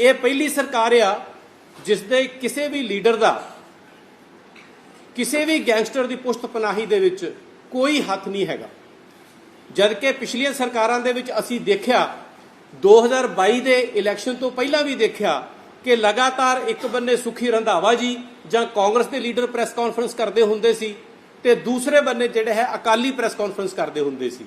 ਇਹ ਪਹਿਲੀ ਸਰਕਾਰ ਆ ਜਿਸ ਦੇ ਕਿਸੇ ਵੀ ਲੀਡਰ ਦਾ, ਕਿਸੇ ਵੀ ਗੈਂਗਸਟਰ ਦੀ ਪੁਸ਼ਤ ਪਨਾਹੀ ਦੇ ਵਿੱਚ ਕੋਈ ਹੱਥ ਨਹੀਂ ਹੈਗਾ। ਜਦ ਕਿ ਪਿਛਲੀਆਂ ਸਰਕਾਰਾਂ ਦੇ ਵਿੱਚ ਅਸੀਂ ਦੇਖਿਆ 2022 ਦੇ ਇਲੈਕਸ਼ਨ ਤੋਂ ਪਹਿਲਾਂ ਵੀ ਦੇਖਿਆ ਕਿ ਲਗਾਤਾਰ ਇੱਕ ਬੰਨੇ ਸੁਖੀ ਰੰਧਾਵਾ ਜੀ ਜਾਂ ਕਾਂਗਰਸ ਦੇ ਲੀਡਰ ਪ੍ਰੈਸ ਕਾਨਫਰੰਸ ਕਰਦੇ ਹੁੰਦੇ ਸੀ ਤੇ ਦੂਸਰੇ ਬੰਨੇ ਜਿਹੜੇ ਹੈ ਅਕਾਲੀ ਪ੍ਰੈਸ ਕਾਨਫਰੰਸ ਕਰਦੇ ਹੁੰਦੇ ਸੀ।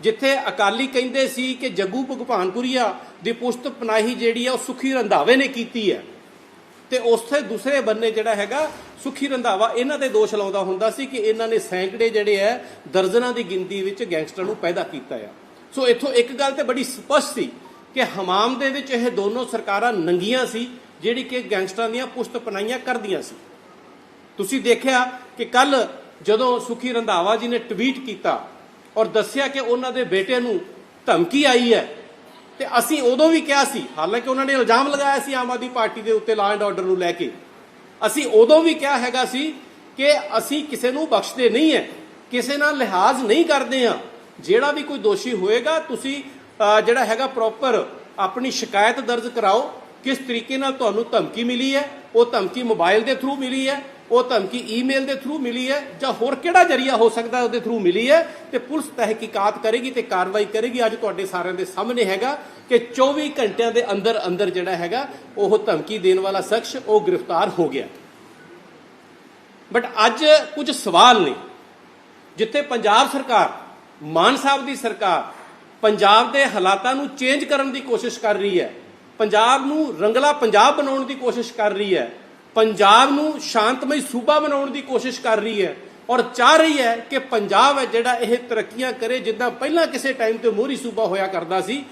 ਜਿੱਥੇ ਅਕਾਲੀ ਕਹਿੰਦੇ ਸੀ ਕਿ ਜੱਗੂ ਭਗਵਾਨਪੁਰੀਆ ਦੀ ਪੁਸ਼ਤ ਪਨਾਹੀ ਜਿਹੜੀ ਆ, ਉਹ ਸੁਖੀ ਰੰਧਾਵੇ ਨੇ ਕੀਤੀ ਹੈ। ਤੇ ਉਸੇ ਦੂਸਰੇ ਬੰਨੇ ਜਿਹੜਾ ਹੈਗਾ, ਸੁਖੀ ਰੰਧਾਵਾ, ਇਹਨਾਂ ਤੇ ਦੋਸ਼ ਲਾਉਂਦਾ ਹੁੰਦਾ ਸੀ ਕਿ ਇਹਨਾਂ ਨੇ ਸੈਂਕੜੇ ਜਿਹੜੇ ਹੈ ਦਰਜਨਾਂ ਦੀ ਗਿਣਤੀ ਵਿੱਚ ਗੈਂਗਸਟਰ ਨੂੰ ਪੈਦਾ ਕੀਤਾ ਆ। ਸੋ ਇੱਥੋਂ ਇੱਕ ਗੱਲ ਤੇ ਬੜੀ ਸਪਸ਼ਟ ਸੀ ਕਿ ਹਮਾਮ ਦੇ ਵਿੱਚ ਇਹ ਦੋਨੋਂ ਸਰਕਾਰਾਂ ਨੰਗੀਆਂ ਸੀ, ਜਿਹੜੀ ਕਿ ਗੈਂਗਸਟਰਾਂ ਦੀਆਂ ਪੁਸ਼ਤ ਪਨਾਈਆਂ ਕਰਦੀਆਂ ਸੀ। ਤੁਸੀਂ ਦੇਖਿਆ ਕਿ ਕੱਲ ਜਦੋਂ ਸੁਖੀ ਰੰਧਾਵਾ ਜੀ ਨੇ ਟਵੀਟ ਕੀਤਾ ਔਰ ਦੱਸਿਆ ਕਿ ਉਹਨਾਂ ਦੇ ਬੇਟੇ ਨੂੰ ਧਮਕੀ ਆਈ ਹੈ। ਤੇ ਅਸੀਂ ਉਦੋਂ ਵੀ ਕਿਹਾ ਸੀ, ਹਾਲਾਂਕਿ ਉਹਨਾਂ ਨੇ ਇਲਜ਼ਾਮ ਲਗਾਇਆ ਸੀ ਆਮ ਆਦਮੀ ਪਾਰਟੀ ਦੇ ਉੱਤੇ ਲਾ ਐਂਡ ਆਰਡਰ ਨੂੰ ਲੈ ਕੇ। ਅਸੀਂ ਉਦੋਂ ਵੀ ਕਿਹਾ ਹੈਗਾ ਸੀ ਕਿ ਅਸੀਂ ਕਿਸੇ ਨੂੰ ਬਖਸ਼ਦੇ ਨਹੀਂ ਹੈ, ਕਿਸੇ ਨਾਲ ਲਿਹਾਜ਼ ਨਹੀਂ ਕਰਦੇ ਆ ਜਿਹੜਾ ਵੀ ਕੋਈ ਦੋਸ਼ੀ ਹੋਏਗਾ, ਤੁਸੀਂ ਜਿਹੜਾ ਹੈਗਾ ਪ੍ਰੋਪਰ ਆਪਣੀ ਸ਼ਿਕਾਇਤ ਦਰਜ ਕਰਾਓ, ਕਿਸ ਤਰੀਕੇ ਨਾਲ ਤੁਹਾਨੂੰ ਧਮਕੀ ਮਿਲੀ ਹੈ, ਉਹ ਧਮਕੀ ਮੋਬਾਈਲ ਦੇ ਥਰੂ ਮਿਲੀ ਹੈ। ਉਹ ਧਮਕੀ ਈਮੇਲ ਦੇ ਥਰੂ ਮਿਲੀ ਹੈ ਜਾਂ ਹੋਰ ਕਿਹੜਾ ਜਰੀਆ ਹੋ ਸਕਦਾ ਉਹਦੇ ਥਰੂ ਮਿਲੀ ਹੈ ਤੇ ਪੁਲਿਸ ਤਹਿਕੀਕਾਤ ਕਰੇਗੀ ਤੇ ਕਾਰਵਾਈ ਕਰੇਗੀ। ਅੱਜ ਤੁਹਾਡੇ ਸਾਰਿਆਂ ਦੇ ਸਾਹਮਣੇ ਹੈਗਾ ਕਿ 24 ਘੰਟਿਆਂ ਦੇ ਅੰਦਰ ਅੰਦਰ ਜਿਹੜਾ ਹੈਗਾ, ਉਹ ਧਮਕੀ ਦੇਣ ਵਾਲਾ ਸ਼ਖਸ ਉਹ ਗ੍ਰਿਫਤਾਰ ਹੋ ਗਿਆ। ਬਟ ਅੱਜ ਕੁਝ ਸਵਾਲ ਨੇ, ਜਿੱਥੇ ਪੰਜਾਬ ਸਰਕਾਰ, ਮਾਨ ਸਾਹਿਬ ਦੀ ਸਰਕਾਰ ਪੰਜਾਬ ਦੇ ਹਾਲਾਤਾਂ ਨੂੰ ਚੇਂਜ ਕਰਨ ਦੀ ਕੋਸ਼ਿਸ਼ ਕਰ ਰਹੀ ਹੈ, ਪੰਜਾਬ ਨੂੰ ਰੰਗਲਾ ਪੰਜਾਬ ਬਣਾਉਣ ਦੀ ਕੋਸ਼ਿਸ਼ ਕਰ ਰਹੀ ਹੈ ਪੰਜਾਬ ਨੂੰ ਸ਼ਾਂਤਮਈ ਸੂਬਾ ਬਣਾਉਣ ਦੀ ਕੋਸ਼ਿਸ਼ ਕਰ ਰਹੀ ਹੈ ਔਰ ਚਾਹ ਰਹੀ ਹੈ ਕਿ ਪੰਜਾਬ ਹੈ ਜਿਹੜਾ ਇਹ ਤਰੱਕੀਆਂ ਕਰੇ ਜਿੱਦਾਂ ਪਹਿਲਾਂ ਕਿਸੇ ਟਾਈਮ ਤੇ ਮੋਹਰੀ ਸੂਬਾ ਹੋਇਆ ਕਰਦਾ ਸੀ।